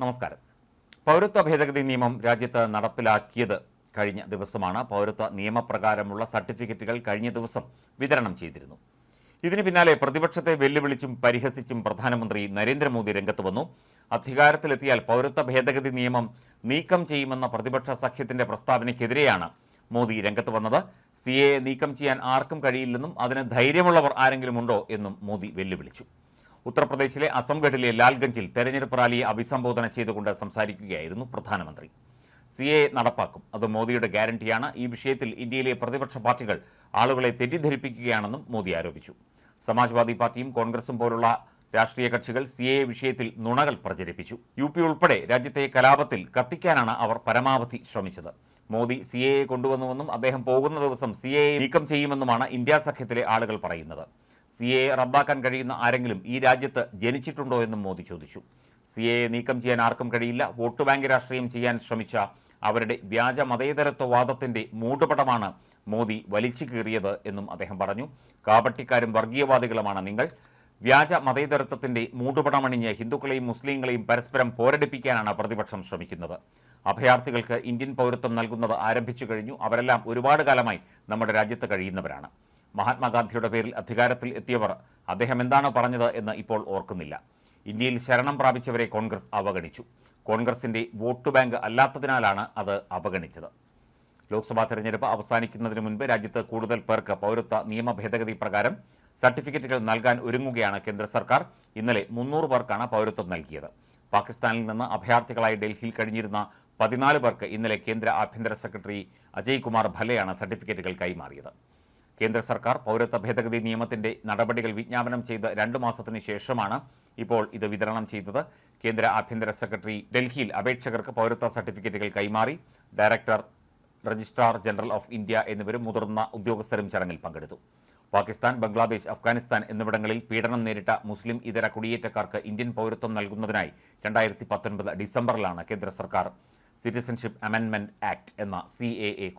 നമസ്കാരം. പൗരത്വ ഭേദഗതി നിയമം രാജ്യത്ത് നടപ്പിലാക്കിയത് കഴിഞ്ഞ ദിവസമാണ്. പൗരത്വ നിയമപ്രകാരമുള്ള സർട്ടിഫിക്കറ്റുകൾ കഴിഞ്ഞ ദിവസം വിതരണം ചെയ്തിരുന്നു. ഇതിന് പിന്നാലെ പ്രതിപക്ഷത്തെ വെല്ലുവിളിച്ചും പരിഹസിച്ചും പ്രധാനമന്ത്രി നരേന്ദ്രമോദി രംഗത്ത് വന്നു. അധികാരത്തിലെത്തിയാൽ പൗരത്വ ഭേദഗതി നിയമം നീക്കം ചെയ്യുമെന്ന പ്രതിപക്ഷ സഖ്യത്തിന്റെ പ്രസ്താവനയ്ക്കെതിരെയാണ് മോദി രംഗത്ത് വന്നത്. സി നീക്കം ചെയ്യാൻ ആർക്കും കഴിയില്ലെന്നും അതിന് ധൈര്യമുള്ളവർ ആരെങ്കിലും ഉണ്ടോ എന്നും മോദി വെല്ലുവിളിച്ചു. ഉത്തർപ്രദേശിലെ അസംഗഡിലെ ലാൽഗഞ്ചിൽ തെരഞ്ഞെടുപ്പ് റാലിയെ അഭിസംബോധന ചെയ്തുകൊണ്ട് സംസാരിക്കുകയായിരുന്നു പ്രധാനമന്ത്രി. സി എ നടപ്പാക്കും. അത് മോദിയുടെ ഗ്യാരണ്ടിയാണ്. ഈ വിഷയത്തിൽ ഇന്ത്യയിലെ പ്രതിപക്ഷ പാർട്ടികൾ ആളുകളെ തെറ്റിദ്ധരിപ്പിക്കുകയാണെന്നും മോദി ആരോപിച്ചു. സമാജ്വാദി പാർട്ടിയും കോൺഗ്രസും പോലുള്ള രാഷ്ട്രീയ കക്ഷികൾ സി എ വിഷയത്തിൽ നുണകൾ പ്രചരിപ്പിച്ചു. യു പി ഉൾപ്പെടെ രാജ്യത്തെ കലാപത്തിൽ കത്തിക്കാനാണ് അവർ പരമാവധി ശ്രമിച്ചത്. മോദി സി എ കൊണ്ടുവന്നുവെന്നും അദ്ദേഹം പോകുന്ന ദിവസം സി എ നീക്കം ചെയ്യുമെന്നുമാണ് ഇന്ത്യാ സഖ്യത്തിലെ ആളുകൾ പറയുന്നത്. സി എ റദ്ദാക്കാൻ കഴിയുന്ന ആരെങ്കിലും ഈ രാജ്യത്ത് ജനിച്ചിട്ടുണ്ടോ എന്നും മോദി ചോദിച്ചു. സി എ നീക്കം ചെയ്യാൻ ആർക്കും കഴിയില്ല. വോട്ട് ബാങ്ക് രാഷ്ട്രീയം ചെയ്യാൻ ശ്രമിച്ച അവരുടെ വ്യാജ മതേതരത്വവാദത്തിന്റെ മൂടുപടമാണ് മോദി വലിച്ചു കീറിയത് എന്നും അദ്ദേഹം പറഞ്ഞു. കാപട്ടിക്കാരും വർഗീയവാദികളുമാണ് നിങ്ങൾ. വ്യാജ മതേതരത്വത്തിന്റെ മൂടുപടമണിഞ്ഞ് ഹിന്ദുക്കളെയും മുസ്ലിങ്ങളെയും പരസ്പരം പോരടിപ്പിക്കാനാണ് പ്രതിപക്ഷം ശ്രമിക്കുന്നത്. അഭയാർത്ഥികൾക്ക് ഇന്ത്യൻ പൗരത്വം നൽകുന്നത് ആരംഭിച്ചു കഴിഞ്ഞു. അവരെല്ലാം ഒരുപാട് കാലമായി നമ്മുടെ രാജ്യത്ത് കഴിയുന്നവരാണ്. മഹാത്മാഗാന്ധിയുടെ പേരിൽ അധികാരത്തിൽ എത്തിയവർ അദ്ദേഹം എന്താണ് പറഞ്ഞത് എന്ന് ഇപ്പോൾ ഓർക്കുന്നില്ല. ഇന്ത്യയിൽ ശരണം പ്രാപിച്ചവരെ കോൺഗ്രസ് അവഗണിച്ചു. കോൺഗ്രസിന്റെ വോട്ട് ബാങ്ക് അല്ലാത്തതിനാലാണ് അത് അവഗണിച്ചത്. ലോക്സഭാ തെരഞ്ഞെടുപ്പ് അവസാനിക്കുന്നതിന് മുൻപ് രാജ്യത്ത് കൂടുതൽ പേർക്ക് പൗരത്വ നിയമ ഭേദഗതി പ്രകാരം സർട്ടിഫിക്കറ്റുകൾ നൽകാൻ ഒരുങ്ങുകയാണ് കേന്ദ്ര സർക്കാർ. ഇന്നലെ മുന്നൂറ് പേർക്കാണ് പൗരത്വം നൽകിയത്. പാകിസ്ഥാനിൽ നിന്ന് അഭയാർത്ഥികളായി ഡൽഹിയിൽ കഴിഞ്ഞിരുന്ന പതിനാല് പേർക്ക് ഇന്നലെ കേന്ദ്ര ആഭ്യന്തര സെക്രട്ടറി അജയ് കുമാർ ഭല്ലയാണ് സർട്ടിഫിക്കറ്റുകൾ കൈമാറിയത്. കേന്ദ്ര സർക്കാർ പൗരത്വ ഭേദഗതി നിയമത്തിന്റെ നടപടികൾ വിജ്ഞാപനം ചെയ്ത് രണ്ടു മാസത്തിന് ശേഷമാണ് ഇപ്പോൾ ഇത് വിതരണം ചെയ്തത്. കേന്ദ്ര ആഭ്യന്തര സെക്രട്ടറി ഡൽഹിയിൽ അപേക്ഷകർക്ക് പൗരത്വ സർട്ടിഫിക്കറ്റുകൾ കൈമാറി. Director registrar general of India എന്നിവരും മുതിർന്ന ഉദ്യോഗസ്ഥരും ചടങ്ങിൽ പങ്കെടുത്തു. പാകിസ്ഥാൻ ബംഗ്ലാദേശ് അഫ്ഗാനിസ്ഥാൻ എന്നിവിടങ്ങളിൽ പീഡനം നേരിട്ട മുസ്ലിം ഇതര കുടിയേറ്റക്കാർക്ക് ഇന്ത്യൻ പൗരത്വം നൽകുന്നതിനായി രണ്ടായിരത്തി പത്തൊൻപത് ഡിസംബറിലാണ് കേന്ദ്ര സർക്കാർ സിറ്റിസൺഷിപ്പ് അമെൻമെന്റ് ആക്ട് എന്ന സി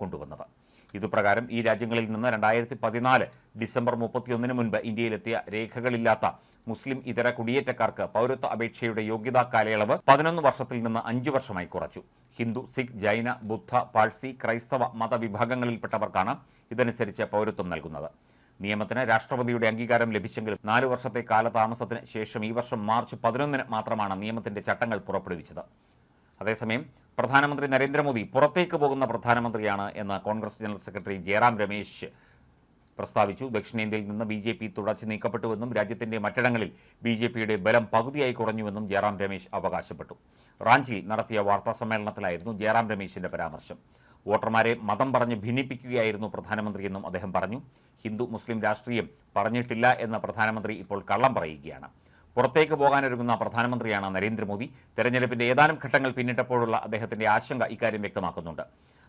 കൊണ്ടുവന്നത്. ഇതുപ്രകാരം ഈ രാജ്യങ്ങളിൽ നിന്ന് രണ്ടായിരത്തി പതിനാല് ഡിസംബർ മുപ്പത്തിയൊന്നിന് മുൻപ് ഇന്ത്യയിലെത്തിയ രേഖകളില്ലാത്ത മുസ്ലിം ഇതര കുടിയേറ്റക്കാർക്ക് പൗരത്വ അപേക്ഷയുടെ യോഗ്യതാ കാലയളവ് പതിനൊന്ന് വർഷത്തിൽ നിന്ന് അഞ്ചു വർഷമായി കുറച്ചു. ഹിന്ദു സിഖ് ജൈന ബുദ്ധ പാഴ്സി ക്രൈസ്തവ മതവിഭാഗങ്ങളിൽപ്പെട്ടവർക്കാണ് ഇതനുസരിച്ച് പൗരത്വം നൽകുന്നത്. നിയമത്തിന് രാഷ്ട്രപതിയുടെ അംഗീകാരം ലഭിച്ചെങ്കിലും നാല് വർഷത്തെ കാലതാമസത്തിന് ശേഷം ഈ വർഷം മാർച്ച് പതിനൊന്നിന് മാത്രമാണ് നിയമത്തിന്റെ ചട്ടങ്ങൾ പുറപ്പെടുവിച്ചത്. അതേസമയം പ്രധാനമന്ത്രി നരേന്ദ്രമോദി പുറത്തേക്ക് പോകുന്ന പ്രധാനമന്ത്രിയാണ് എന്ന് കോൺഗ്രസ് ജനറൽ സെക്രട്ടറി ജയറാം രമേശ് പ്രസ്താവിച്ചു. ദക്ഷിണേന്ത്യയിൽ നിന്ന് ബി ജെ പി തുടച്ചു നീക്കപ്പെട്ടുവെന്നും രാജ്യത്തിന്റെ മറ്റിടങ്ങളിൽ ബി ജെ പിയുടെ ബലം പകുതിയായി കുറഞ്ഞുവെന്നും ജയറാം രമേശ് അവകാശപ്പെട്ടു. റാഞ്ചിയിൽ നടത്തിയ വാർത്താ സമ്മേളനത്തിലായിരുന്നു ജയറാം രമേശിന്റെ പരാമർശം. വോട്ടർമാരെ മതം പറഞ്ഞ് ഭിന്നിപ്പിക്കുകയായിരുന്നു പ്രധാനമന്ത്രിയെന്നും അദ്ദേഹം പറഞ്ഞു. ഹിന്ദു മുസ്ലിം രാഷ്ട്രീയം പറഞ്ഞിട്ടില്ല എന്ന പ്രധാനമന്ത്രി ഇപ്പോൾ കള്ളം പറയുകയാണ്. പുറത്തേക്ക് പോകാനൊരുങ്ങുന്ന പ്രധാനമന്ത്രിയാണ് നരേന്ദ്രമോദി. തെരഞ്ഞെടുപ്പിന്റെ ഏതാനും ഘട്ടങ്ങൾ പിന്നിട്ടപ്പോഴുള്ള അദ്ദേഹത്തിന്റെ ആശങ്ക ഇക്കാര്യം വ്യക്തമാക്കുന്നുണ്ട്.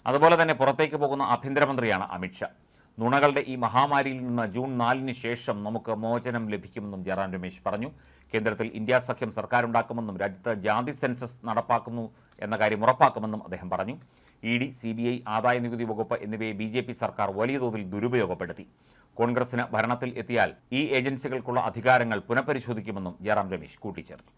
അതുപോലെ തന്നെ പുറത്തേക്ക് പോകുന്ന ആഭ്യന്തരമന്ത്രിയാണ് അമിത്ഷാ നുണകളുടെ ഈ മഹാമാരിയിൽ നിന്ന് ജൂൺ നാലിന് ശേഷം നമുക്ക് മോചനം ലഭിക്കുമെന്നും ജയറാം രമേശ് പറഞ്ഞു. കേന്ദ്രത്തിൽ ഇന്ത്യ സഖ്യം സർക്കാരുണ്ടാക്കുമെന്നും രാജ്യത്ത് ജാതി സെൻസസ് നടപ്പാക്കുന്നു എന്ന കാര്യം ഉറപ്പാക്കുമെന്നും അദ്ദേഹം പറഞ്ഞു. E D C B I ആദായ നികുതി വകുപ്പ് എന്നിവയെ ബി ജെ പി സർക്കാർ വലിയ തോതിൽ ദുരുപയോഗപ്പെടുത്തി. കോൺഗ്രസിന് ഭരണത്തിൽ എത്തിയാൽ ഈ ഏജൻസികൾക്കുള്ള അധികാരങ്ങൾ പുനഃപരിശോധിക്കുമെന്നും ജയറാം രമേശ് കൂട്ടിച്ചേർത്തു.